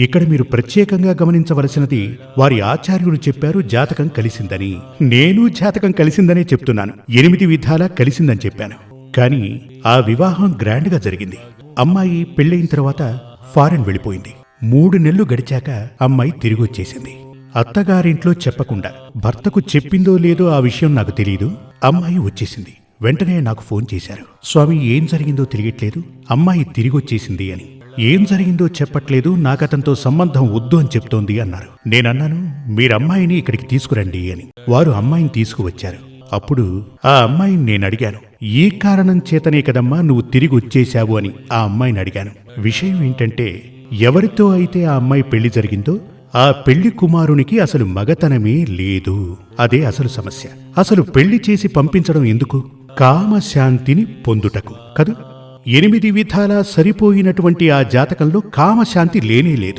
ఇక్కడ మీరు ప్రత్యేకంగా గమనించవలసినది వారి ఆచార్యులు చెప్పారు జాతకం కలిసిందని. నేను జాతకం కలిసిందనే చెప్తున్నాను. ఎనిమిది విధాలా కలిసిందని చెప్పాను. కానీ ఆ వివాహం గ్రాండ్గా జరిగింది. అమ్మాయి పెళ్ళయిన తర్వాత ఫారెన్ వెళ్ళిపోయింది. మూడు నెలలు గడిచాక అమ్మాయి తిరిగి వచ్చేసింది అత్తగారింట్లో చెప్పకుండా భర్తకు చెప్పిందో లేదో ఆ విషయం నాకు తెలియదు అమ్మాయి వచ్చేసింది. వెంటనే నాకు ఫోన్ చేశారు. స్వామి ఏం జరిగిందో తెలియట్లేదు. అమ్మాయి తిరిగొచ్చేసింది అని. ఏం జరిగిందో చెప్పట్లేదు నాకతనితో సంబంధం వద్దు అని చెప్తోంది అన్నారు. నేనన్నాను మీరమ్మాయిని ఇక్కడికి తీసుకురండి అని. వారు అమ్మాయిని తీసుకువచ్చారు. అప్పుడు ఆ అమ్మాయిని నేను అడిగాను ఈ కారణం చేతనే కదమ్మా నువ్వు తిరిగి వచ్చేశావు అని ఆ అమ్మాయిని అడిగాను. విషయం ఏంటంటే ఎవరితో అయితే ఆ అమ్మాయి పెళ్ళి జరిగిందో ఆ పెళ్ళి కుమారునికి అసలు మగతనమే లేదు. అదే అసలు సమస్య. అసలు పెళ్ళి చేసి పంపించడం ఎందుకు? కామశాంతిని పొందుటకు కదూ? ఎనిమిది విధాలా సరిపోయినటువంటి ఆ జాతకంలో కామశాంతి లేనే లేదు.